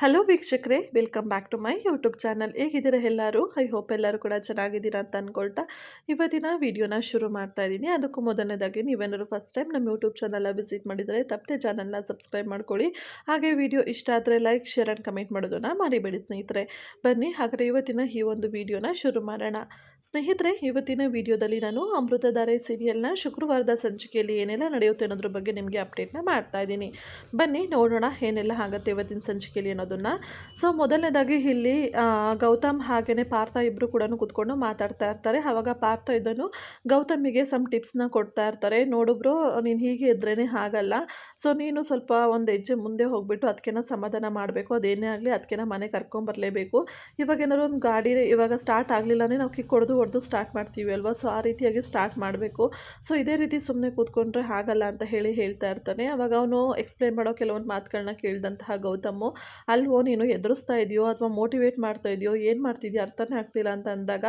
Hello ವೀಕ್ಷಕರೇ welcome back to my YouTube channel ಹೇಗಿದ್ದೀರಾ ಎಲ್ಲರೂ? ಐ ಹೋಪ್ ಎಲ್ಲರೂ ಕೂಡ ಚೆನ್ನಾಗಿದ್ದೀರಾ ಅಂತ ಅಂದ್ಕೊಳ್ತಾ ಇವತ್ತಿನ ವಿಡಿಯೋನ ಶುರು ಮಾಡ್ತಾ ಇದ್ದೀನಿ. ಅದಕ್ಕೂ ಮೊದಲನೇದಾಗಿ ನೀವೇನಾದ್ರು ಫಸ್ಟ್ ಟೈಮ್ ನಮ್ಮ ಯೂಟ್ಯೂಬ್ ಚಾನಲ್ನ ವಿಸಿಟ್ ಮಾಡಿದರೆ ತಪ್ಪದೆ ಚಾನಲ್ನ ಸಬ್ಸ್ಕ್ರೈಬ್ ಮಾಡ್ಕೊಳ್ಳಿ. ಹಾಗೆ ವಿಡಿಯೋ ಇಷ್ಟ ಆದರೆ ಲೈಕ್ ಶೇರ್ ಆ್ಯಂಡ್ ಕಮೆಂಟ್ ಮಾಡೋದನ್ನು ಮರಿಬೇಡಿ ಸ್ನೇಹಿತರೆ. ಬನ್ನಿ, ಹಾಗಾದರೆ ಇವತ್ತಿನ ಈ ಒಂದು ವಿಡಿಯೋನ ಶುರು ಮಾಡೋಣ. ಸ್ನೇಹಿತರೆ, ಇವತ್ತಿನ ವಿಡಿಯೋದಲ್ಲಿ ನಾನು ಅಮೃತಧಾರೆ ಸೀರಿಯಲ್ನ ಶುಕ್ರವಾರದ ಸಂಚಿಕೆಯಲ್ಲಿ ಏನೆಲ್ಲ ನಡೆಯುತ್ತೆ ಅನ್ನೋದ್ರ ಬಗ್ಗೆ ನಿಮಗೆ ಅಪ್ಡೇಟ್ನ ಮಾಡ್ತಾ ಇದ್ದೀನಿ. ಬನ್ನಿ, ನೋಡೋಣ ಏನೆಲ್ಲ ಆಗುತ್ತೆ ಇವತ್ತಿನ ಸಂಚಿಕೆಯಲ್ಲಿ ಅನ್ನೋದನ್ನು. ಸೊ ಮೊದಲನೇದಾಗಿ ಇಲ್ಲಿ ಗೌತಮ್ ಹಾಗೆಯೇ ಪಾರ್ಥ ಇಬ್ಬರು ಕೂಡ ಕೂತ್ಕೊಂಡು ಮಾತಾಡ್ತಾ ಇರ್ತಾರೆ. ಆವಾಗ ಪಾರ್ಥ ಇದನ್ನು ಗೌತಮಿಗೆ ಸಮ್ ಟಿಪ್ಸ್ನ ಕೊಡ್ತಾ ಇರ್ತಾರೆ. ನೋಡಿಬ್ರು, ನೀನು ಹೀಗೆ ಇದ್ರೇ ಆಗಲ್ಲ ಸೊ ನೀನು ಸ್ವಲ್ಪ ಒಂದು ಹೆಜ್ಜೆ ಮುಂದೆ ಹೋಗ್ಬಿಟ್ಟು ಅದಕ್ಕೆನ ಸಮಾಧಾನ ಮಾಡಬೇಕು. ಅದೇನೇ ಆಗಲಿ ಅದಕ್ಕೆನ ಮನೆ ಕರ್ಕೊಂಬರ್ಲೇಬೇಕು. ಇವಾಗ ಏನಾದ್ರು ಒಂದು ಗಾಡಿ, ಇವಾಗ ಸ್ಟಾರ್ಟ್ ಆಗಲಿಲ್ಲ ಅಂದರೆ ನಾವು ಕಿಕ್ ಹೊಡೆದು ಹೊಡೆದು ಸ್ಟಾರ್ಟ್ ಮಾಡ್ತೀವಿ ಅಲ್ವಾ? ಸೊ ಆ ರೀತಿಯಾಗಿ ಸ್ಟಾರ್ಟ್ ಮಾಡಬೇಕು. ಸೊ ಇದೇ ರೀತಿ ಸುಮ್ಮನೆ ಕೂತ್ಕೊಂಡ್ರೆ ಆಗಲ್ಲ ಅಂತ ಹೇಳಿ ಹೇಳ್ತಾ ಇರ್ತಾನೆ. ಅವಾಗ ಅವನು ಎಕ್ಸ್ಪ್ಲೇನ್ ಮಾಡೋ ಕೆಲವೊಂದು ಮಾತುಗಳನ್ನ ಕೇಳಿದಂತಹ ಗೌತಮು, ಅಲ್ವೋ, ನೀನು ಎದುರಿಸ್ತಾ ಇದೆಯೋ ಅಥವಾ ಮೋಟಿವೇಟ್ ಮಾಡ್ತಾ ಇದೆಯೋ? ಏನು ಮಾಡ್ತಿದ್ಯೋ? ಅರ್ಥನೇ ಆಗ್ತಿಲ್ಲ ಅಂತ ಅಂದಾಗ,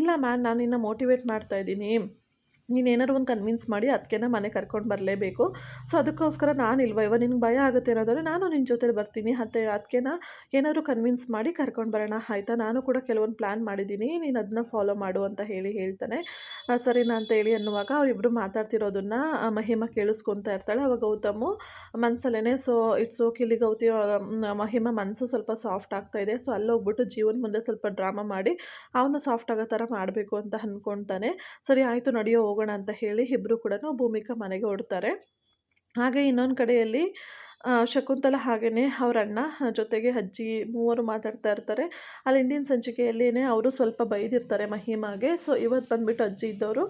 ಇಲ್ಲ ಮ್ಯಾನ್ ನಾನು ನಿನ್ನ ಮೋಟಿವೇಟ್ ಮಾಡ್ತಾ ಇದ್ದೀನಿ. ನೀನು ಏನಾದ್ರು ಒಂದು ಕನ್ವಿನ್ಸ್ ಮಾಡಿ ಅದಕ್ಕೆನ ಮನೆ ಕರ್ಕೊಂಡು ಬರಲೇಬೇಕು. ಸೊ ಅದಕ್ಕೋಸ್ಕರ ನಾನು ಇಲ್ವ? ಇವ ನಿನಗೆ ಭಯ ಆಗುತ್ತೆ ಅನ್ನೋದ್ರೆ ನಾನು ನಿನ್ನ ಜೊತೆಲಿ ಬರ್ತೀನಿ. ಮತ್ತು ಅದಕ್ಕೆನ ಏನಾದರೂ ಕನ್ವಿನ್ಸ್ ಮಾಡಿ ಕರ್ಕೊಂಡು ಬರೋಣ. ಆಯಿತಾ? ನಾನು ಕೂಡ ಕೆಲವೊಂದು ಪ್ಲ್ಯಾನ್ ಮಾಡಿದ್ದೀನಿ. ನೀನು ಅದನ್ನ ಫಾಲೋ ಮಾಡು ಅಂತ ಹೇಳಿ ಹೇಳ್ತಾನೆ. ಸರಿನಾ ಅಂತ ಹೇಳಿ ಅನ್ನುವಾಗ ಅವರಿಬ್ಬರು ಮಾತಾಡ್ತಿರೋದನ್ನು ಮಹಿಮ ಕೇಳಿಸ್ಕೊತಾ ಇರ್ತಾಳೆ. ಅವಾಗ ಗೌತಮು ಮನಸ್ಸಲ್ಲೇ ಸೊ ಇಟ್ಸ್ ಓಕೆ ಇಲ್ಲಿ ಗೌತಿ ಮಹಿಮ ಮನಸ್ಸು ಸ್ವಲ್ಪ ಸಾಫ್ಟ್ ಆಗ್ತಾ ಇದೆ. ಸೊ ಅಲ್ಲಿ ಹೋಗ್ಬಿಟ್ಟು ಜೀವನ ಮುಂದೆ ಸ್ವಲ್ಪ ಡ್ರಾಮಾ ಮಾಡಿ, ಅವನು ಸಾಫ್ಟ್ ಆಗೋ ಥರ ಮಾಡಬೇಕು ಅಂತ ಅಂದ್ಕೊಳ್ತಾನೆ ಸರಿ, ಆಯಿತು, ನಡೆಯೋ ಹೋಗೋಣ ಅಂತ ಹೇಳಿ ಇಬ್ಬರು ಕೂಡ ಭೂಮಿಕಾ ಮನೆಗೆ ಹೊರಡ್ತಾರೆ. ಹಾಗೆ ಇನ್ನೊಂದು ಕಡೆಯಲ್ಲಿ ಶಕುಂತಲ ಹಾಗೆಯೇ ಅವ್ರ ಅಣ್ಣ ಜೊತೆಗೆ ಅಜ್ಜಿ ಮೂವರು ಮಾತಾಡ್ತಾ ಇರ್ತಾರೆ. ಅಲ್ಲಿ ಹಿಂದಿನ ಸಂಚಿಕೆಯಲ್ಲೇ ಅವರು ಸ್ವಲ್ಪ ಬೈದಿರ್ತಾರೆ ಮಹಿಮಾಗೆ. ಸೊ ಇವತ್ತು ಬಂದುಬಿಟ್ಟು ಅಜ್ಜಿ ಇದ್ದವರು.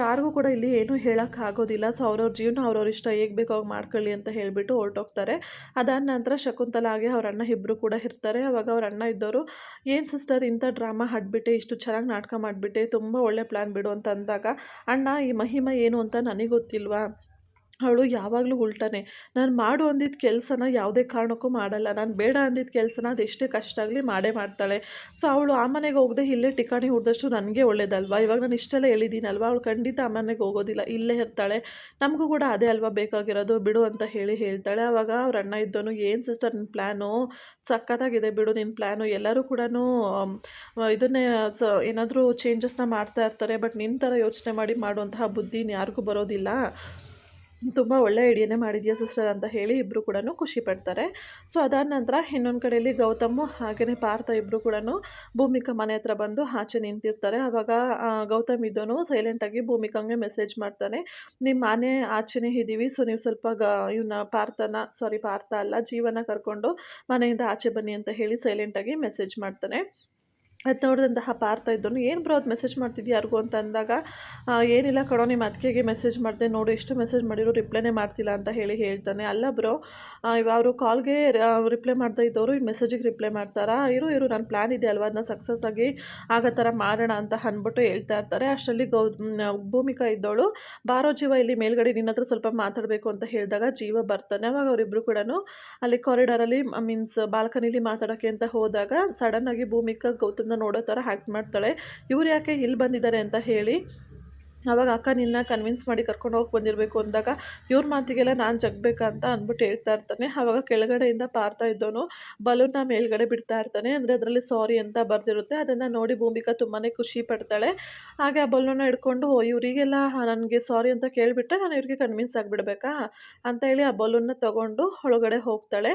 ಯಾರಿಗೂ ಕೂಡ ಇಲ್ಲಿ ಏನೂ ಹೇಳೋಕ್ಕಾಗೋದಿಲ್ಲ ಸೊ ಅವ್ರವ್ರ ಜೀವನ ಅವ್ರವ್ರ ಇಷ್ಟ. ಹೇಗೆ ಬೇಕೋ ಹಾಗೆ ಮಾಡ್ಕೊಳ್ಳಿ ಅಂತ ಹೇಳಿಬಿಟ್ಟು ಹೊರಟೋಗ್ತಾರೆ. ಅದಾದ ನಂತರ ಶಕುಂತಲ ಹಾಗೆ ಅವ್ರ ಅಣ್ಣ ಇಬ್ಬರು ಕೂಡ ಇರ್ತಾರೆ. ಅವಾಗ ಅವ್ರ ಅಣ್ಣ ಇದ್ದವರು, ಏನು ಸಿಸ್ಟರ್ ಇಂಥ ಡ್ರಾಮಾ ಹಾಡ್ಬಿಟ್ಟೆ? ಇಷ್ಟು ಚೆನ್ನಾಗಿ ನಾಟಕ ಮಾಡಿಬಿಟ್ಟೆ? ತುಂಬ ಒಳ್ಳೆ ಪ್ಲ್ಯಾನ್ ಬಿಡು ಅಂತ ಅಂದಾಗ, ಅಣ್ಣ, ಈ ಮಹಿಮಾ ಏನು ಅಂತ ನನಗೆ ಗೊತ್ತಿಲ್ವಾ? ಅವಳು ಯಾವಾಗಲೂ ಉಲ್ಟಾನೆ, ನಾನು ಮಾಡು ಅಂದಿದ್ದ ಕೆಲಸನ ಯಾವುದೇ ಕಾರಣಕ್ಕೂ ಮಾಡಲ್ಲ, ನಾನು ಬೇಡ ಅಂದಿದ್ದ ಕೆಲಸನ ಅದೆಷ್ಟೇ ಕಷ್ಟ ಆಗಲಿ ಮಾಡೇ ಮಾಡ್ತಾಳೆ. ಸೊ, ಅವಳು ಆ ಮನೆಗೆ ಹೋಗದೆ ಇಲ್ಲೇ ಟಿಕಾಣಿ ಹುಡ್ದಷ್ಟು ನನಗೆ ಒಳ್ಳೇದಲ್ವಾ? ಇವಾಗ ನಾನು ಇಷ್ಟೆಲ್ಲ ಹೇಳಿದ್ದೀನಲ್ವ ಅವಳು ಖಂಡಿತ ಆ ಮನೆಗೆ ಹೋಗೋದಿಲ್ಲ, ಇಲ್ಲೇ ಇರ್ತಾಳೆ. ನಮಗೂ ಕೂಡ ಅದೇ ಅಲ್ವಾ ಬೇಕಾಗಿರೋದು, ಬಿಡು ಅಂತ ಹೇಳಿ ಹೇಳ್ತಾಳೆ. ಆವಾಗ ಅವ್ರ ಅಣ್ಣ ಇದ್ದವನು ಏನು ಸಿಸ್ಟರ್ ನಿನ್ನ ಪ್ಲ್ಯಾನು ಸಖತ್ತಾಗಿದೆ ಬಿಡು ನಿನ್ನ ಪ್ಲ್ಯಾನು ಎಲ್ಲರೂ ಕೂಡ ಇದನ್ನೇ, ಸ, ಏನಾದರೂ ಚೇಂಜಸ್ನ ಮಾಡ್ತಾ ಇರ್ತಾರೆ ಬಟ್ ನಿನ್ನ ಥರ ಯೋಚನೆ ಮಾಡಿ ಮಾಡುವಂತಹ ಬುದ್ಧಿ ಯಾರಿಗೂ ಬರೋದಿಲ್ಲ. ತುಂಬ ಒಳ್ಳೆ ಐಡಿಯಾನೇ ಮಾಡಿದ್ಯಾ ಸಿಸ್ಟರ್ ಅಂತ ಹೇಳಿ ಇಬ್ಬರು ಕೂಡ ಖುಷಿ ಪಡ್ತಾರೆ. ಸೊ ಅದಾದ ನಂತರ ಇನ್ನೊಂದು ಕಡೆಯಲ್ಲಿ ಗೌತಮ್ಮು ಹಾಗೆಯೇ ಪಾರ್ಥ ಇಬ್ಬರು ಕೂಡ ಭೂಮಿಕಾ ಮನೆ ಹತ್ರ ಬಂದು ಆಚೆ ನಿಂತಿರ್ತಾರೆ. ಆವಾಗ ಗೌತಮ್ ಇದ್ದನು ಸೈಲೆಂಟಾಗಿ ಭೂಮಿಕಂಗೆ ಮೆಸೇಜ್ ಮಾಡ್ತಾನೆ. ನಿಮ್ಮ ಮನೆ ಆಚೆನೇ ಇದ್ದೀವಿ, ಸೊ ನೀವು ಸ್ವಲ್ಪ ಗ ಇವನ್ನ ಪಾರ್ಥನ ಸಾರಿ ಪಾರ್ಥ ಅಲ್ಲ, ಜೀವನ ಕರ್ಕೊಂಡು ಮನೆಯಿಂದ ಆಚೆ ಬನ್ನಿ ಅಂತ ಹೇಳಿ ಸೈಲೆಂಟಾಗಿ ಮೆಸೇಜ್ ಮಾಡ್ತಾನೆ. ಅದು ನೋಡಿದಂತಹ ಪಾರ್ಥ ಇದ್ದನು ಏನು ಬ್ರೋ ಅದು ಮೆಸೇಜ್ ಮಾಡ್ತಿದ್ದೆ ಯಾರಿಗೂ? ಅಂತ ಅಂದಾಗ ಏನಿಲ್ಲ ಕಣೋ ನಿಮ್ಮ ಅದಕ್ಕೆಗೆ ಮೆಸೇಜ್ ಮಾಡಿದೆ, ನೋಡು ಎಷ್ಟು ಮೆಸೇಜ್ ಮಾಡಿರೋ ರಿಪ್ಲೈನೇ ಮಾಡ್ತಿಲ್ಲ ಅಂತ ಹೇಳಿ ಹೇಳ್ತಾನೆ. ಅಲ್ಲ ಬ್ರೋ ಅವರು ಕಾಲ್ಗೆ ರಿಪ್ಲೈ ಮಾಡ್ತಾ ಇದ್ದವರು ಈ ಮೆಸೇಜಿಗೆ ರಿಪ್ಲೈ ಮಾಡ್ತಾರಾ? ಇರು ಇರು ನನ್ನ ಪ್ಲ್ಯಾನ್ ಇದೆ ಅಲ್ವಾ ಅದನ್ನ ಸಕ್ಸಸ್ ಆಗಿ ಆಗೋ ಥರ ಮಾಡೋಣ ಅಂತ ಅಂದ್ಬಿಟ್ಟು ಹೇಳ್ತಾ ಇರ್ತಾರೆ. ಅಷ್ಟರಲ್ಲಿ ಗೌ ಭೂಮಿಕಾ ಇದ್ದವಳು, ಬಾರೋ ಜೀವ, ಇಲ್ಲಿ ಮೇಲ್ಗಡೆ ನಿನ್ನ ಹತ್ರ ಸ್ವಲ್ಪ ಮಾತಾಡಬೇಕು ಅಂತ ಹೇಳಿದಾಗ ಜೀವ ಬರ್ತಾನೆ. ಅವಾಗ ಅವರಿಬ್ಬರು ಕೂಡ ಅಲ್ಲಿ ಕಾರಿಡಾರಲ್ಲಿ ಮೀನ್ಸ್ ಬಾಲ್ಕನಿಲಿ ಮಾತಾಡೋಕ್ಕೆ ಅಂತ ಹೋದಾಗ ಸಡನ್ನಾಗಿ ಭೂಮಿಕಾ ಗೌತಮ್ನ ನೋಡೋ ಥರ ಹ್ಯಾಕ್ಟ್ ಮಾಡ್ತಾಳೆ. ಇವ್ರು ಯಾಕೆ ಇಲ್ಲಿ ಬಂದಿದ್ದಾರೆ ಅಂತ ಹೇಳಿ ಅವಾಗ ಅಕ್ಕ ನಿನ್ನ ಕನ್ವಿನ್ಸ್ ಮಾಡಿ ಕರ್ಕೊಂಡು ಹೋಗಿ ಬಂದಿರಬೇಕು ಅಂದಾಗ ಇವ್ರ ಮಾತಿಗೆಲ್ಲ ನಾನು ಜಗ್ಬೇಕಂತ ಅಂದ್ಬಿಟ್ಟು ಹೇಳ್ತಾ ಇರ್ತಾನೆ. ಆವಾಗ ಕೆಳಗಡೆಯಿಂದ ಪಾರ್ತಾ ಇದ್ದವನು ಬಲೂನ್ನ ಮೇಲ್ಗಡೆ ಬಿಡ್ತಾ ಇರ್ತಾನೆ. ಅಂದರೆ ಅದರಲ್ಲಿ ಸಾರಿ ಅಂತ ಬರೆದಿರುತ್ತೆ. ಅದನ್ನು ನೋಡಿ ಭೂಮಿಕಾ ತುಂಬಾ ಖುಷಿ ಪಡ್ತಾಳೆ. ಹಾಗೆ ಆ ಬಲೂನ್ನ ಹಿಡ್ಕೊಂಡು "ಓ, ಇವರಿಗೆಲ್ಲ ನನಗೆ ಸಾರಿ ಅಂತ ಕೇಳಿಬಿಟ್ರೆ ನಾನು ಇವ್ರಿಗೆ ಕನ್ವಿನ್ಸ್ ಆಗಿಬಿಡ್ಬೇಕಾ? ಅಂತ ಹೇಳಿ ಆ ಬಲೂನ್ನ ತಗೊಂಡು ಒಳಗಡೆ ಹೋಗ್ತಾಳೆ.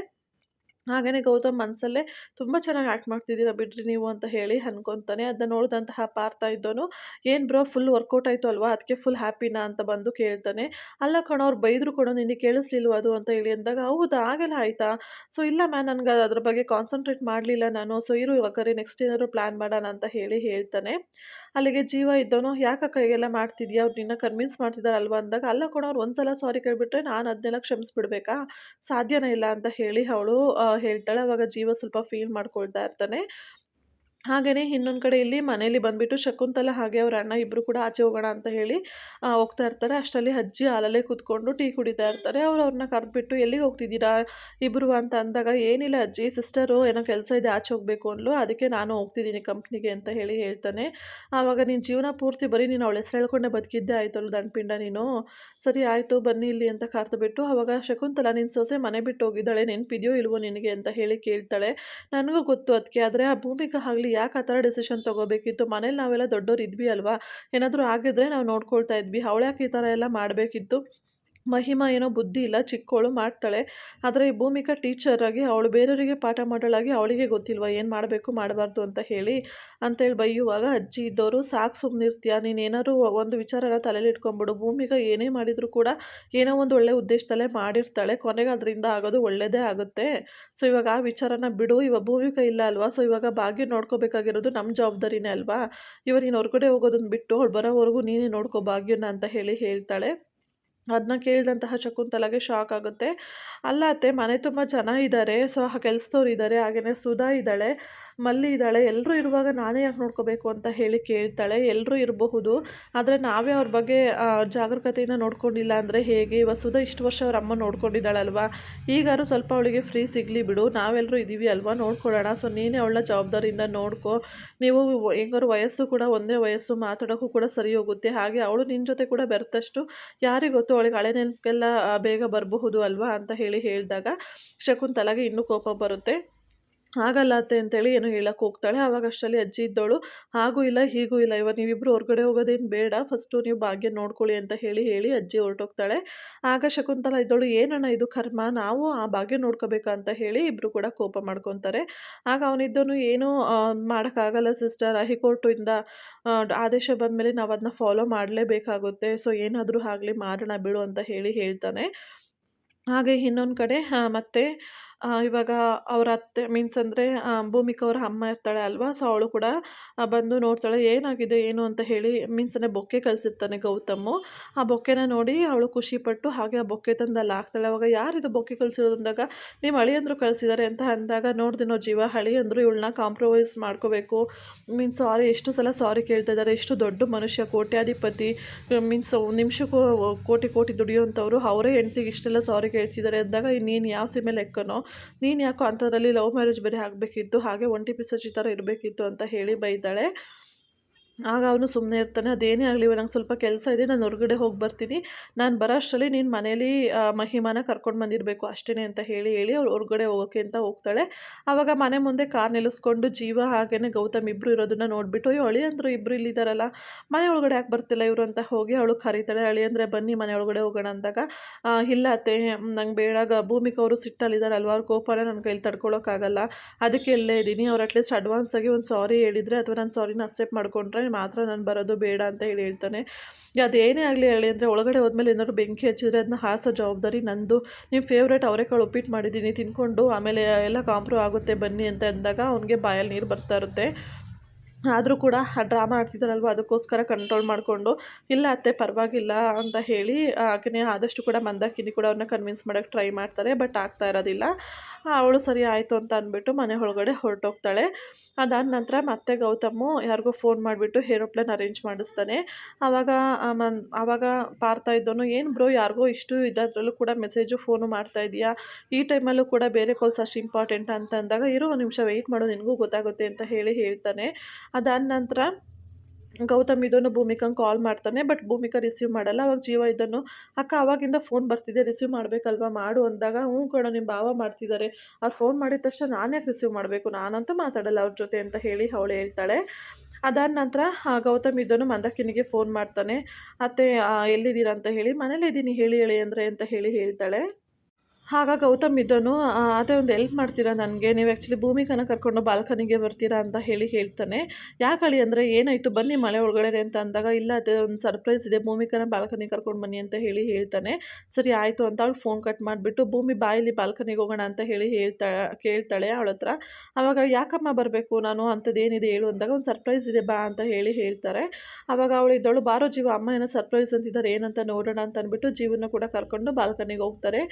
ಹಾಗೆಯೇ ಗೌತಮ್ ಮನಸ್ಸಲ್ಲೇ ತುಂಬ ಚೆನ್ನಾಗಿ ಆ್ಯಕ್ಟ್ ಮಾಡ್ತಿದ್ದೀರಾ ಬಿಡ್ರಿ ನೀವು ಅಂತ ಹೇಳಿ ಅನ್ಕೊತಾನೆ. ಅದನ್ನ ನೋಡಿದಂತಹ ಪಾರ್ಥ ಇದ್ದೋನು ಏನು ಬ್ರೋ ಫುಲ್ ವರ್ಕೌಟ್ ಆಯಿತು ಅಲ್ವಾ? ಅದಕ್ಕೆ ಫುಲ್ ಹ್ಯಾಪಿನಾ ಅಂತ ಬಂದು ಕೇಳ್ತಾನೆ. ಅಲ್ಲ ಕಣೋ, ಅವ್ರು ಬೈದರು ಕೂಡ, ನಿನಗೆ ಕೇಳಿಸ್ಲಿಲ್ವ ಅದು? ಅಂತ ಹೇಳಿ ಅಂದಾಗ, ಹೌದಾ ಆಗಲ್ಲ ಆಯಿತಾ? ಸೊ ಇಲ್ಲ ಮ್ಯಾಮ್ ನನಗೆ ಅದ್ರ ಬಗ್ಗೆ ಕಾನ್ಸಂಟ್ರೇಟ್ ಮಾಡಲಿಲ್ಲ ನಾನು. ಸೊ ಇರು ಇವಾಗ ನೆಕ್ಸ್ಟ್ ಏನಾದ್ರು ಪ್ಲ್ಯಾನ್ ಮಾಡೋಣ ಅಂತ ಹೇಳಿ ಹೇಳ್ತಾನೆ. ಅಲ್ಲಿಗೆ ಜೀವ ಇದ್ದೋನು ಯಾಕೆ ಕೈಗೆಲ್ಲ ಮಾಡ್ತಿದ್ಯಾ? ಅವ್ರು ನಿನ್ನ ಕನ್ವಿನ್ಸ್ ಮಾಡ್ತಿದ್ದಾರಲ್ವ ಅಂದಾಗ, ಅಲ್ಲ ಕಣೋ, ಅವ್ರು ಒಂದ್ಸಲ ಸಾರಿ ಕೇಳಿಬಿಟ್ರೆ ನಾನು ಅದನ್ನೆಲ್ಲ ಕ್ಷಮಿಸ್ಬಿಡ್ಬೇಕಾ? ಸಾಧ್ಯನೇ ಇಲ್ಲ ಅಂತ ಹೇಳಿ ಅವಳು ಹೇಳ್ತಾಳೆ ಅವಾಗ ಜೀವ ಸ್ವಲ್ಪ ಫೀಲ್ ಮಾಡ್ಕೊಳ್ತಾ ಇರ್ತಾನೆ. ಹಾಗೆಯೇ ಇನ್ನೊಂದು ಕಡೆ ಇಲ್ಲಿ ಮನೇಲಿ ಬಂದುಬಿಟ್ಟು ಶಕುಂತಲ ಹಾಗೆ ಅವ್ರ ಅಣ್ಣ ಇಬ್ಬರು ಕೂಡ ಆಚೆ ಹೋಗೋಣ ಅಂತ ಹೇಳಿ ಹೋಗ್ತಾ ಇರ್ತಾರೆ. ಅಷ್ಟರಲ್ಲಿ ಅಜ್ಜಿ ಹಾಲಲ್ಲೇ ಕೂತ್ಕೊಂಡು ಟೀ ಕುಡಿತಾ ಇರ್ತಾರೆ. ಅವ್ರು ಅವ್ರನ್ನ ಕರೆದ್ಬಿಟ್ಟು, ಎಲ್ಲಿಗೆ ಹೋಗ್ತಿದ್ದೀರಾ? ಇಬ್ಬರು ಅಂತ ಅಂದಾಗ, ಏನಿಲ್ಲ ಅಜ್ಜಿ, ಸಿಸ್ಟರು ಏನೋ ಕೆಲಸ ಇದೆ, ಆಚೆ ಹೋಗಬೇಕು ಅಂದ್ಲು. ಅದಕ್ಕೆ ನಾನು ಹೋಗ್ತಿದ್ದೀನಿ ಕಂಪ್ನಿಗೆ ಅಂತ ಹೇಳಿ ಹೇಳ್ತಾನೆ. ಆವಾಗ ನಿನ್ನ ಜೀವನ ಪೂರ್ತಿ ಬರೀ ನೀನು ಅವಳ ಹೆಸರು ಹೇಳ್ಕೊಂಡೆ ಬದುಕಿದ್ದೆ ಆಯ್ತಲ್ಲ ದಂಡಪಿಂಡ ನೀನು? ಸರಿ, ಆಯಿತು, ಬನ್ನಿ ಇಲ್ಲಿ ಅಂತ ಕರೆದುಬಿಟ್ಟು, ಆವಾಗ ಶಕುಂತಲ ನಿನ್ನ ಸೊಸೆ ಮನೆ ಬಿಟ್ಟು ಹೋಗಿದ್ದಾಳೆ. ನೆನಪಿದೆಯೋ ಇಲ್ವೋ ನಿನಗೆ? ಅಂತ ಹೇಳಿ ಕೇಳ್ತಾಳೆ. ನನಗೂ ಗೊತ್ತು ಅದಕ್ಕೆ ಆದರೆ ಆ ಭೂಮಿಗೆ ಆಗಲಿ ಯಾಕೆ ಆ ಥರ ಡಿಸಿಷನ್ ತೊಗೋಬೇಕಿತ್ತು? ಮನೇಲಿ ನಾವೆಲ್ಲ ದೊಡ್ಡೋರು ಇದ್ವಿ ಅಲ್ವಾ? ಏನಾದರೂ ಆಗಿದ್ರೆ ನಾವು ನೋಡ್ಕೊಳ್ತಾ ಇದ್ವಿ. ಅವ್ಳು ಯಾಕೆ ಈ ಥರ ಎಲ್ಲ ಮಾಡಬೇಕಿತ್ತು? ಮಹಿಮಾ ಏನೋ ಬುದ್ಧಿ ಇಲ್ಲ ಚಿಕ್ಕವಳು ಮಾಡ್ತಾಳೆ. ಆದರೆ ಈ ಭೂಮಿಕಾ ಟೀಚರಾಗಿ ಅವಳು ಬೇರೆಯವರಿಗೆ ಪಾಠ ಮಾಡೋಳಾಗಿ ಅವಳಿಗೆ ಗೊತ್ತಿಲ್ವ, ಏನು ಮಾಡಬೇಕು, ಮಾಡಬಾರ್ದು ಅಂತ ಹೇಳಿ ಅಂತೇಳಿ ಬೈಯುವಾಗ, ಅಜ್ಜಿ ಇದ್ದವರು ಸಾಕು ಸುಮ್ಮನಿರ್ತೀಯ ನೀನು ಏನಾದ್ರು ಒಂದು ವಿಚಾರನ ತಲೆಯಲ್ಲಿ ಇಟ್ಕೊಂಬಿಡು ಭೂಮಿಕಾ ಏನೇ ಮಾಡಿದರೂ ಕೂಡ ಏನೋ ಒಂದು ಒಳ್ಳೆ ಉದ್ದೇಶದಲ್ಲೇ ಮಾಡಿರ್ತಾಳೆ, ಕೊನೆಗೆ ಅದರಿಂದ ಆಗೋದು ಒಳ್ಳೆಯದೇ ಆಗುತ್ತೆ. ಸೊ ಇವಾಗ ಆ ವಿಚಾರನ ಬಿಡು ಇವಾಗ ಭೂಮಿಕಾ ಇಲ್ಲ ಅಲ್ವಾ ಸೊ ಇವಾಗ ಭಾಗ್ಯ ನೋಡ್ಕೋಬೇಕಾಗಿರೋದು ನಮ್ಮ ಜವಾಬ್ದಾರಿನೇ ಅಲ್ವಾ? ಇವಾಗ ನೀನು ಹೊರಗಡೆ ಹೋಗೋದನ್ನು ಬಿಟ್ಟು, ಅವಳು ಬರೋವರೆಗೂ ನೀನೇ ನೋಡ್ಕೋ ಭಾಗ್ಯನ ಅಂತ ಹೇಳಿ ಹೇಳ್ತಾಳೆ. ಅದನ್ನ ಕೇಳಿದಂತಹ ಶಕುಂತಲಾಗೆ ಶಾಕ್ ಆಗುತ್ತೆ. ಅಲ್ಲ ಅತ್ತೆ, ಮನೆ ತುಂಬ ಜನ ಇದ್ದಾರೆ ಸೊ ಕೆಲಸದವ್ರು ಇದ್ದಾರೆ ಹಾಗೆಯೇ ಸುಧಾ ಇದ್ದಾಳೆ. ಮಲ್ಲಿ ಇದ್ದಾಳೆ ಎಲ್ಲರೂ ಇರುವಾಗ ನಾನೇ ಯಾಕೆ ನೋಡ್ಕೋಬೇಕು ಅಂತ ಹೇಳಿ ಕೇಳ್ತಾಳೆ. ಎಲ್ಲರೂ ಇರಬಹುದು, ಆದರೆ ನಾವೇ ಅವ್ರ ಬಗ್ಗೆ ಜಾಗರೂಕತೆಯಿಂದ ನೋಡ್ಕೊಂಡಿಲ್ಲ ಅಂದರೆ ಹೇಗೆ? ಇವಾಗ ಸುಧಾ ಇಷ್ಟು ವರ್ಷ ಅವ್ರ ಅಮ್ಮ ನೋಡ್ಕೊಂಡಿದ್ದಾಳಲ್ವಾ? ಈಗಾರು ಸ್ವಲ್ಪ ಅವಳಿಗೆ ಫ್ರೀ ಸಿಗಲಿ ಬಿಡು ನಾವೆಲ್ಲರೂ ಇದ್ದೀವಿ ಅಲ್ವಾ? ನೋಡ್ಕೊಳ್ಳೋಣ. ಸೊ, ನೀನೇ ಅವಳ ಜವಾಬ್ದಾರಿಯಿಂದ ನೋಡ್ಕೊ. ನೀವು ಹೆಂಗಾರು ವಯಸ್ಸು ಕೂಡ ಒಂದೇ ವಯಸ್ಸು, ಮಾತಾಡೋಕ್ಕೂ ಕೂಡ ಸರಿ ಹೋಗುತ್ತೆ. ಹಾಗೆ ಅವಳು ನಿನ್ನ ಜೊತೆ ಕೂಡ ಬೆರೆತಷ್ಟು ಯಾರಿಗೆ ಗೊತ್ತು? ಅವಳಿಗೆ ಹಳೆ ನೆನಪೆಲ್ಲ ಬೇಗ ಬರಬಹುದು ಅಲ್ವಾ? ಅಂತ ಹೇಳಿ ಹೇಳಿದಾಗ ಶಕುಂತಲಾಗೆ ಇನ್ನೂ ಕೋಪ ಬರುತ್ತೆ. ಆಗಲ್ಲ ಅತ್ತೆ ಅಂತೇಳಿ ಏನೋ ಹೇಳಕ್ಕೆ ಹೋಗ್ತಾಳೆ. ಆವಾಗ ಅಷ್ಟರಲ್ಲಿ ಅಜ್ಜಿ ಇದ್ದವಳು ಹಾಗೂ ಇಲ್ಲ, ಹೀಗೂ ಇಲ್ಲ. ಇವಾಗ ನೀವಿಬ್ಬರು ಹೊರಗಡೆ ಹೋಗೋದೇನು ಬೇಡ. ಫಸ್ಟು ನೀವು ಭಾಗ್ಯ ನೋಡ್ಕೊಳ್ಳಿ ಅಂತ ಹೇಳಿ ಹೇಳಿ ಅಜ್ಜಿ ಹೊರಟೋಗ್ತಾಳೆ. ಆಗ ಶಕುಂತಲ ಇದ್ದವಳು ಏನಣ್ಣ ಇದು ಕರ್ಮ? ನಾವು ಆ ಭಾಗ್ಯ ನೋಡ್ಕೋಬೇಕಾ? ಅಂತ ಹೇಳಿ ಇಬ್ಬರು ಕೂಡ ಕೋಪ ಮಾಡ್ಕೊತಾರೆ. ಆಗ ಅವನಿದ್ದವನು ಏನೂ ಮಾಡೋಕ್ಕಾಗಲ್ಲ ಸಿಸ್ಟರ್. ಹೈಕೋರ್ಟಿಂದ ಆದೇಶ ಬಂದಮೇಲೆ ನಾವು ಅದನ್ನ ಫಾಲೋ ಮಾಡಲೇಬೇಕಾಗುತ್ತೆ. ಸೊ, ಏನಾದರೂ ಆಗಲಿ ಮಾಡೋಣ ಬಿಡು ಅಂತ ಹೇಳಿ ಹೇಳ್ತಾನೆ. ಹಾಗೆ ಇನ್ನೊಂದು ಕಡೆ ಮತ್ತೆ ಇವಾಗ ಅವ್ರ ಅತ್ತೆ ಮೀನ್ಸ್ ಅಂದರೆ ಭೂಮಿಕಾ ಅವ್ರ ಅಮ್ಮ ಇರ್ತಾಳೆ ಅಲ್ವಾ? ಸೊ ಅವಳು ಕೂಡ ಬಂದು ನೋಡ್ತಾಳೆ, ಏನಾಗಿದೆ, ಏನು ಅಂತ ಹೇಳಿ ಮೀನ್ಸ್ ಅಂದರೆ ಬೊಕ್ಕೆ ಕಳಿಸಿರ್ತಾನೆ ಗೌತಮ್ಮು ಆ ಬೊಕ್ಕೆನ ನೋಡಿ ಅವಳು ಖುಷಿಪಟ್ಟು ಹಾಗೆ ಆ ಬೊಕ್ಕೆ ತಂದು ಅಲ್ಲಿ ಹಾಕ್ತಾಳೆ. ಅವಾಗ ಯಾರಿದು ಬೊಕ್ಕೆ ಕಳಿಸಿರೋದು ಅಂದಾಗ ನಿಮ್ಮ ಅಳಿಯಂದ್ರು ಕಳಿಸಿದ್ದಾರೆ ಅಂತ ಅಂದಾಗ ನೋಡ್ದಿನೋ ಜೀವ ಹಳಿ ಅಂದರು ಇವಳನ್ನ ಕಾಂಪ್ರಮೈಸ್ ಮಾಡ್ಕೋಬೇಕು. ಮೀನ್ಸ್ ಸಾರಿ ಎಷ್ಟು ಸಲ ಸಾರಿ ಕೇಳ್ತಾ ಇದ್ದಾರೆ ಎಷ್ಟು ದೊಡ್ಡ ಮನುಷ್ಯ, ಕೋಟ್ಯಾಧಿಪತಿ ಮೀನ್ಸ್ ನಿಮಿಷಕ್ಕೂ ಕೋಟಿ ಕೋಟಿ ದುಡಿಯೋಂಥವ್ರು ಅವರೇ ಹೆಂಡ್ತಿಗೆ ಇಷ್ಟೆಲ್ಲ ಸಾರಿ ಕೇಳ್ತಿದ್ದಾರೆ ಅಂದಾಗ, ನೀನು ಯಾವ ಸೀಮೆ ಲೆಕ್ಕನೋ ನೀನು ಯಾಕೋ ಅಂಥದ್ರಲ್ಲಿ ಲವ್ ಮ್ಯಾರೇಜ್ ಬೇರೆ ಆಗಬೇಕಿತ್ತು, ಹಾಗೆ ಒಂಟಿ ಪಿಸಾಚಿ ಥರ ಇರಬೇಕಿತ್ತು ಅಂತ ಹೇಳಿ ಬೈತಾಳೆ ಆಗ ಅವನು ಸುಮ್ಮನೆ ಇರ್ತಾನೆ, ಅದೇನೇ ಆಗಲಿ ನಂಗೆ ಸ್ವಲ್ಪ ಕೆಲಸ ಇದೆ, ನಾನು ಹೊರಗಡೆ ಹೋಗಿ ಬರ್ತೀನಿ. ನಾನು ಬರೋ ಅಷ್ಟರಲ್ಲಿ ನೀನು ಮನೇಲಿ ಮಹಿಮಾನ ಕರ್ಕೊಂಡು ಬಂದಿರಬೇಕು ಅಷ್ಟೇ ಅಂತ ಹೇಳಿ ಹೇಳಿ ಅವ್ರು ಹೊರಗಡೆ ಹೋಗೋಕ್ಕೆ ಅಂತ ಹೋಗ್ತಾಳೆ. ಆವಾಗ ಮನೆ ಮುಂದೆ ಕಾರ್ ನಿಲ್ಲಿಸ್ಕೊಂಡು ಜೀವ ಹಾಗೇ ಗೌತಮ್ ಇಬ್ಬರು ಇರೋದನ್ನ ನೋಡಿಬಿಟ್ಟು, ಅಯ್ಯೋ ಅಳಿ ಅಂದರು ಇಬ್ಬರು ಇಲ್ಲಿದ್ದಾರಲ್ಲ ಮನೆ ಒಳಗಡೆ ಯಾಕೆ ಬರ್ತಿಲ್ಲ ಇವರು? ಅಂತ ಹೋಗಿ ಅವಳು ಕರೀತಾಳೆ ಅಳಿ ಅಂದರೆ ಬನ್ನಿ ಮನೆ ಒಳಗಡೆ ಹೋಗೋಣ ಅಂದಾಗ ಇಲ್ಲ ಅತ್ತೆ, ನಂಗೆ ಬೇಡ ಭೂಮಿಕ ಅವರು ಸಿಟ್ಟಲ್ಲಿದ್ದಾರಲ್ವ ಅವ್ರ ಕೋಪನ ನನ್ನ ಕೈಲಿ ತಡ್ಕೊಳ್ಳೋಕ್ಕಾಗಲ್ಲ ಅದಕ್ಕೆ ಎಲ್ಲೇ ಇದ್ದೀನಿ ಅವ್ರು ಅಟ್ಲೀಸ್ಟ್ ಅಡ್ವಾನ್ಸ್ ಆಗಿ ಒಂದು ಸಾರಿ ಹೇಳಿದರೆ, ಅಥವಾ ನಾನು ಸಾರಿನ ಅಕ್ಸೆಪ್ಟ್ ಮಾಡ್ಕೊಂಡ್ರೆ ಮಾತ್ರ ನಾನು ಬರೋದು ಬೇಡ ಅಂತ ಹೇಳಿ ಹೇಳ್ತಾನೆ. ಅದೇನೇ ಆಗಲಿ ಹೇಳಿ, ಅಂದರೆ ಒಳಗಡೆ ಹೋದ್ಮೇಲೆ ಏನಾದ್ರು ಬೆಂಕಿ ಹಚ್ಚಿದ್ರೆ ಅದನ್ನ ಹಾರಿಸೋ ಜವಾಬ್ದಾರಿ ನಂದು. ನಿಮ್ಮ ಫೇವ್ರೇಟ್ ಅವರೆಕಾಳು ಉಪ್ಪಿಟ್ಟು ಮಾಡಿದ್ದೀನಿ ತಿನ್ಕೊಂಡು ಆಮೇಲೆ ಎಲ್ಲ ಕಾಂಪ್ರೋ ಆಗುತ್ತೆ ಬನ್ನಿ ಅಂತ ಅಂದಾಗ ಅವನಿಗೆ ಬಾಯಲ್ಲಿ ನೀರು ಬರ್ತಾ ಇರುತ್ತೆ. ಆದರೂ ಕೂಡ ಆ ಡ್ರಾಮಾ ಆಡ್ತಿದ್ದಾರಲ್ವ ಅದಕ್ಕೋಸ್ಕರ ಕಂಟ್ರೋಲ್ ಮಾಡಿಕೊಂಡು, ಇಲ್ಲ ಅತ್ತೆ ಪರವಾಗಿಲ್ಲ ಅಂತ ಹೇಳಿ ಆಕೆನೇ ಆದಷ್ಟು ಕೂಡ ಮಂದಾಕಿನಿ ಕೂಡ ಅವ್ರನ್ನ ಕನ್ವಿನ್ಸ್ ಮಾಡೋಕೆ ಟ್ರೈ ಮಾಡ್ತಾರೆ ಬಟ್ ಆಗ್ತಾ ಇರೋದಿಲ್ಲ. ಅವಳು ಸರಿ ಆಯಿತು ಅಂತ ಅಂದ್ಬಿಟ್ಟು ಮನೆ ಒಳಗಡೆ ಹೊರಟೋಗ್ತಾಳೆ. ಅದಾದ ನಂತರ ಮತ್ತೆ ಗೌತಮು ಯಾರಿಗೋ ಫೋನ್ ಮಾಡಿಬಿಟ್ಟು ಏರೋಪ್ಲೇನ್ ಅರೇಂಜ್ ಮಾಡಿಸ್ತಾನೆ. ಆವಾಗ ಮನ್ ಆವಾಗ ಪಾರ್ತಾ ಇದ್ದೋನು ಏನು ಬ್ರೋ ಯಾರಿಗೋ ಇಷ್ಟು ಇದಾದ್ರಲ್ಲೂ ಕೂಡ ಮೆಸೇಜು ಫೋನು ಮಾಡ್ತಾ ಇದೆಯಾ? ಈ ಟೈಮಲ್ಲೂ ಕೂಡ ಬೇರೆ ಕಾಲ್ಸ್ ಅಷ್ಟು ಇಂಪಾರ್ಟೆಂಟ್ ಅಂತ ಅಂದಾಗ, ಇರೋ ನಿಮಿಷ ವೆಯ್ಟ್ ಮಾಡೋ, ನಿನಗೂ ಗೊತ್ತಾಗುತ್ತೆ ಅಂತ ಹೇಳಿ ಹೇಳ್ತಾನೆ. ಅದಾದ ನಂತರ ಗೌತಮ್ ಇದನ್ನು ಭೂಮಿಕಂಗೆ ಕಾಲ್ ಮಾಡ್ತಾನೆ ಬಟ್ ಭೂಮಿಕಾ ರಿಸೀವ್ ಮಾಡಲ್ಲ. ಅವಾಗ ಜೀವ ಇದನ್ನು, ಅಕ್ಕ, ಅವಾಗಿಂದ ಫೋನ್ ಬರ್ತಿದೆ ರಿಸೀವ್ ಮಾಡಬೇಕಲ್ವಾ? ಮಾಡು ಅಂದಾಗ, ಹ್ಞೂ ಕೂಡ ನಿಮ್ಮ ಭಾವ ಮಾಡ್ತಿದ್ದಾರೆ ಅವ್ರು ಫೋನ್ ಮಾಡಿದ ತಕ್ಷಣ ನಾನು ಯಾಕೆ ರಿಸೀವ್ ಮಾಡಬೇಕು? ನಾನಂತೂ ಮಾತಾಡಲ್ಲ ಅವ್ರ ಜೊತೆ, ಅಂತ ಹೇಳಿ ಅವಳು ಹೇಳ್ತಾಳೆ. ಅದಾದ ನಂತರ ಗೌತಮ್ ಇದನ್ನು ಮಂದಕ್ಕಿನಿಗೆ ಫೋನ್ ಮಾಡ್ತಾನೆ. ಅತ್ತೆ ಎಲ್ಲಿದ್ದೀರಾ? ಅಂತ ಹೇಳಿ, ಮನೇಲಿದ್ದೀನಿ, ಹೇಳಿ ಹೇಳಿ, ಅಂದರೆ, ಅಂತ ಹೇಳಿ ಹೇಳ್ತಾಳೆ. ಆಗ ಗೌತಮ್ ಇದ್ದನು. ಅದೇ ಒಂದು ಎಲ್ಪ್ ಮಾಡ್ತೀರಾ ನನಗೆ? ನೀವು ಆ್ಯಕ್ಚುಲಿ ಭೂಮಿಕನ ಕರ್ಕೊಂಡು ಬಾಲ್ಕನಿಗೆ ಬರ್ತೀರಾ ಅಂತ ಹೇಳಿ ಹೇಳ್ತಾನೆ. ಯಾಕಳಿ ಅಂದರೆ ಏನಾಯಿತು? ಬನ್ನಿ ಮಳೆ ಒಳಗಡೆ ಅಂತ ಅಂದಾಗ, ಇಲ್ಲ, ಅದೇ ಒಂದು ಸರ್ಪ್ರೈಸ್ ಇದೆ. ಭೂಮಿಕನ ಬಾಲ್ಕನಿಗೆ ಕರ್ಕೊಂಡು ಬನ್ನಿ ಅಂತ ಹೇಳಿ ಹೇಳ್ತಾನೆ. ಸರಿ, ಆಯಿತು ಅಂತ ಅವಳು ಫೋನ್ ಕಟ್ ಮಾಡಿಬಿಟ್ಟು, ಭೂಮಿ ಬಾಯಲ್ಲಿ ಬಾಲ್ಕನಿಗೆ ಹೋಗೋಣ ಅಂತ ಹೇಳಿ ಹೇಳ್ತಾ, ಕೇಳ್ತಾಳೆ ಅವಳ ಹತ್ರ. ಆವಾಗ ಯಾಕಮ್ಮ ಬರಬೇಕು? ನಾನು ಅಂಥದ್ದು ಏನಿದೆ ಹೇಳು ಅಂದಾಗ, ಒಂದು ಸರ್ಪ್ರೈಸ್ ಇದೆ, ಬಾ ಅಂತ ಹೇಳಿ ಹೇಳ್ತಾರೆ. ಆವಾಗ ಅವಳು ಇದ್ದವಳು ಬಾರೋ ಜೀವ, ಅಮ್ಮ ಏನೋ ಸರ್ಪ್ರೈಸ್ ಅಂತಿದ್ದಾರೆ, ಏನಂತ ನೋಡೋಣ ಅಂತ ಅಂದ್ಬಿಟ್ಟು ಜೀವನ ಕೂಡ ಕರ್ಕೊಂಡು ಬಾಲ್ಕನಿಗೆ ಹೋಗ್ತಾರೆ.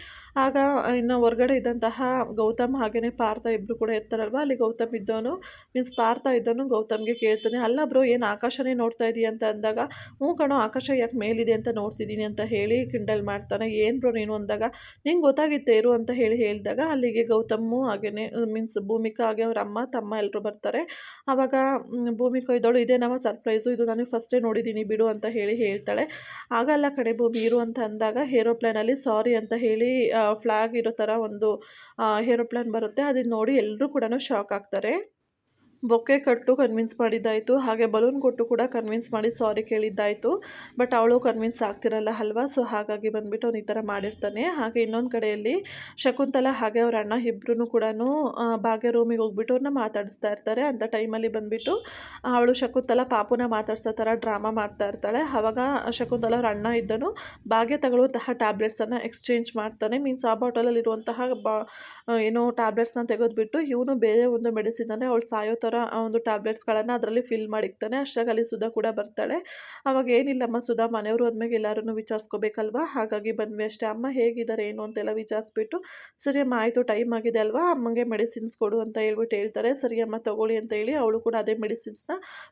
ಆಗ ಇನ್ನು ಹೊರಗಡೆ ಇದ್ದಂತಹ ಗೌತಮ್ ಹಾಗೆಯೇ ಪಾರ್ಥ ಇಬ್ಬರು ಕೂಡ ಇರ್ತಾರಲ್ವ? ಅಲ್ಲಿ ಗೌತಮ್ ಇದ್ದವನು. ಮೀನ್ಸ್ ಪಾರ್ಥ ಇದ್ದವನು ಗೌತಮ್ಗೆ ಕೇಳ್ತಾನೆ, ಅಲ್ಲ ಬ್ರೋ ಏನು ಆಕಾಶನೇ ನೋಡ್ತಾ ಇದೀಯ? ಅಂತ ಅಂದಾಗ, ಹ್ಞೂ ಕಣೋ, ಆಕಾಶ ಯಾಕೆ ಮೇಲಿದೆ ಅಂತ ನೋಡ್ತಿದ್ದೀನಿ ಅಂತ ಹೇಳಿ ಕಿಂಡಲ್ ಮಾಡ್ತಾನೆ. ಏನು ಬ್ರೋ ನೀನು? ಅಂದಾಗ, ನಿಂಗೆ ಗೊತ್ತಾಗಿತ್ತೆ ಇರು ಅಂತ ಹೇಳಿ ಹೇಳಿದಾಗ, ಅಲ್ಲಿಗೆ ಗೌತಮ್ಮು ಹಾಗೆಯೇ ಮೀನ್ಸ್ ಭೂಮಿಕಾ ಹಾಗೆ ಅವ್ರ ಅಮ್ಮ, ತಮ್ಮ ಎಲ್ಲರೂ ಬರ್ತಾರೆ. ಆವಾಗ ಭೂಮಿಕಾ ಇದ್ದವಳು ಇದೇ, ನಮ್ಮ ಸರ್ಪ್ರೈಸು ಇದು ನಾನು ಫಸ್ಟೇ ನೋಡಿದ್ದೀನಿ, ಬಿಡು ಅಂತ ಹೇಳಿ ಹೇಳ್ತಾಳೆ. ಆಗಲ್ಲ ಕಡೆ ಭೂಮಿ, ಇರು ಅಂತ ಅಂದಾಗ ಏರೋಪ್ಲೇನಲ್ಲಿ ಸಾರಿ ಅಂತ ಹೇಳಿ ಫ್ಲ್ಯಾಗ್ ಇರೋ ಥರ ಒಂದು ಏರೋಪ್ಲೇನ್ ಬರುತ್ತೆ. ಅದನ್ನ ನೋಡಿ ಎಲ್ಲರೂ ಕೂಡ ಶಾಕ್ ಆಗ್ತಾರೆ. ಬೊಕ್ಕೆ ಕಟ್ಟು ಕನ್ವಿನ್ಸ್ ಮಾಡಿದ್ದಾಯಿತು. ಹಾಗೆ ಬಲೂನ್ ಕೊಟ್ಟು ಕೂಡ ಕನ್ವಿನ್ಸ್ ಮಾಡಿ ಸಾರಿ ಕೇಳಿದ್ದಾಯಿತು. ಬಟ್ ಅವಳು ಕನ್ವಿನ್ಸ್ ಆಗ್ತಿರಲ್ಲ ಅಲ್ವಾ? ಸೊ ಹಾಗಾಗಿ ಬಂದ್ಬಿಟ್ಟು ಅವ್ನು ಈ ಥರ ಮಾಡಿರ್ತಾನೆ. ಹಾಗೆ ಇನ್ನೊಂದು ಕಡೆಯಲ್ಲಿ ಶಕುಂತಲ ಹಾಗೆ ಅವ್ರ ಅಣ್ಣ ಇಬ್ಬರೂ ಕೂಡ ಭಾಗ್ಯ ರೂಮಿಗೆ ಹೋಗ್ಬಿಟ್ಟು ಅವ್ರನ್ನ ಮಾತಾಡಿಸ್ತಾ ಇರ್ತಾರೆ. ಅಂಥ ಟೈಮಲ್ಲಿ ಬಂದ್ಬಿಟ್ಟು, ಅವಳು ಶಕುಂತಲ ಪಾಪುನ ಮಾತಾಡ್ಸೋ ಥರ ಡ್ರಾಮಾ ಮಾಡ್ತಾ ಇರ್ತಾಳೆ. ಆವಾಗ ಶಕುಂತಲ ಅವ್ರ ಅಣ್ಣ ಇದ್ದನು. ಭಾಗ್ಯ ತಗೊಳ್ಳುವಂತಹ ಟ್ಯಾಬ್ಲೆಟ್ಸನ್ನು ಎಕ್ಸ್ಚೇಂಜ್ ಮಾಡ್ತಾನೆ. ಮೀನ್ಸ್ ಆ ಬಾಟಲಲ್ಲಿರುವಂತಹ ಬಾ ಏನೋ ಟ್ಯಾಬ್ಲೆಟ್ಸ್ನ ತೆಗೆದುಬಿಟ್ಟು ಇವನು ಬೇರೆ ಒಂದು ಮೆಡಿಸಿನನ್ನೇ ಅವಳು ಸಾಯೋ ಆ ಒಂದು ಟ್ಯಾಬ್ಲೆಟ್ಸ್ಗಳನ್ನು ಅದರಲ್ಲಿ ಫಿಲ್ ಮಾಡಿಕ್ತಾನೆ ಅಷ್ಟಾಗಿ ಸುಧಾ ಕೂಡ ಬರ್ತಾಳೆ. ಅವಾಗ ಏನಿಲ್ಲಮ್ಮ ಸುಧಾ ಮನೆಯವರು ಆದ್ಮೇಲೆ ಎಲ್ಲರೂ ವಿಚಾರಿಸ್ಕೋಬೇಕಲ್ವಾ? ಹಾಗಾಗಿ ಬಂದ್ವಿ ಅಷ್ಟೇ. ಅಮ್ಮ ಹೇಗಿದ್ದಾರೆ, ಏನು ಅಂತೆಲ್ಲ ವಿಚಾರಿಸ್ಬಿಟ್ಟು, ಸರಿ ಅಮ್ಮ ಆಯಿತು, ಟೈಮ್ ಆಗಿದೆ ಅಲ್ವಾ? ಅಮ್ಮಂಗೆ ಮೆಡಿಸಿನ್ಸ್ ಕೊಡು ಅಂತ ಹೇಳ್ಬಿಟ್ಟು ಹೇಳ್ತಾರೆ. ಸರಿ ಅಮ್ಮ ತಗೊಳ್ಳಿ ಅಂತ ಹೇಳಿ ಅವಳು ಕೂಡ ಅದೇ ಮೆಡಿಸಿನ್ಸ್ನ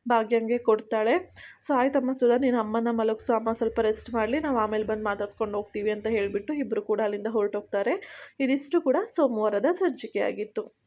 ಭಾಗ್ಯಂಗೆ ಕೊಡ್ತಾಳೆ. ಸೊ, ಆಯ್ತಮ್ಮ ಸುಧಾ, ನೀನು ಅಮ್ಮನ ಮಲಗಿಸು. ಅಮ್ಮ ಸ್ವಲ್ಪ ರೆಸ್ಟ್ ಮಾಡಲಿ, ನಾವು ಆಮೇಲೆ ಬಂದು ಮಾತಾಡ್ಸ್ಕೊಂಡು ಹೋಗ್ತೀವಿ ಅಂತ ಹೇಳಿಬಿಟ್ಟು ಇಬ್ಬರು ಕೂಡ ಅಲ್ಲಿಂದ ಹೊರಟೋಗ್ತಾರೆ. ಇದಿಷ್ಟು ಕೂಡ ಸೋಮವಾರದ ಸಂಚಿಕೆ ಆಗಿತ್ತು